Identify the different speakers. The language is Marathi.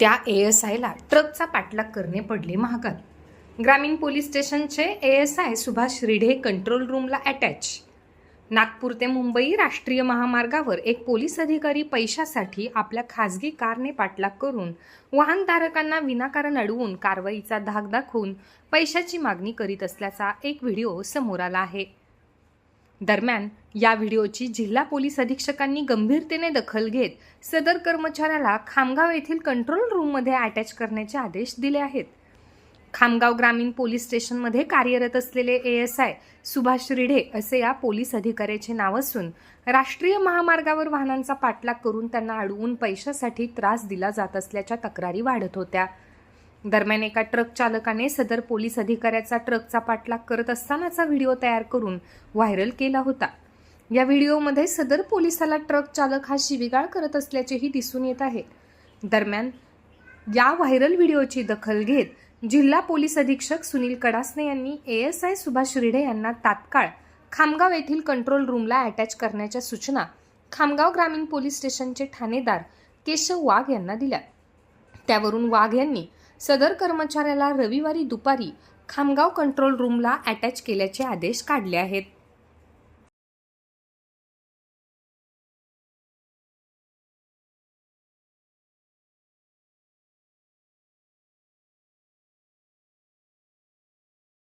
Speaker 1: त्या ए एस आयला ट्रकचा पाठलाग करणे पडले महागात. ग्रामीण पोलीस स्टेशनचे A S I Subhash Ridhe control रूमला अटॅच नागपूर ते मुंबई राष्ट्रीय महामार्गावर एक पोलीस अधिकारी पैशासाठी आपल्या खासगी कारने पाठलाग करून वाहनधारकांना विनाकारण अडवून कारवाईचा धाक दाखवून पैशाची मागणी करीत असल्याचा एक व्हिडिओ समोर आला आहे. दरम्यान या व्हिडिओची जिल्हा पोलीस अधीक्षकांनी गंभीरतेने दखल घेत सदर कर्मचाऱ्याला खामगाव येथील कंट्रोल रूममध्ये अटॅच करण्याचे आदेश दिले आहेत. खामगाव ग्रामीण पोलीस स्टेशनमध्ये कार्यरत असलेले A S I Subhash Ridhe असे या पोलीस अधिकाऱ्याचे नाव असून राष्ट्रीय महामार्गावर वाहनांचा पाठलाग करून त्यांना अडवून पैशासाठी त्रास दिला जात असल्याच्या तक्रारी वाढत होत्या. दरम्यान एका ट्रक चालकाने सदर पोलीस अधिकाऱ्याचा ट्रकचा पाठलाग करत असतानाचा व्हिडिओ तयार करून व्हायरल केला होता. या व्हिडिओमध्ये सदर पोलिसाला ट्रक चालक हा शिवीगाळ करत असल्याचेही दिसून येत आहे. दरम्यान या व्हायरल व्हिडिओची दखल घेत जिल्हा पोलीस अधीक्षक सुनील कडासने यांनी A S I Subhash Ridhe यांना तात्काळ खामगाव येथील कंट्रोल रूमला अटॅच करण्याच्या सूचना खामगाव ग्रामीण पोलीस स्टेशनचे ठाणेदार केशव वाघ यांना दिल्या. त्यावरून वाघ यांनी सदर कर्मचाऱ्याला रविवारी दुपारी खामगाव कंट्रोल रूमला अटॅच केल्याचे आदेश काढले आहेत.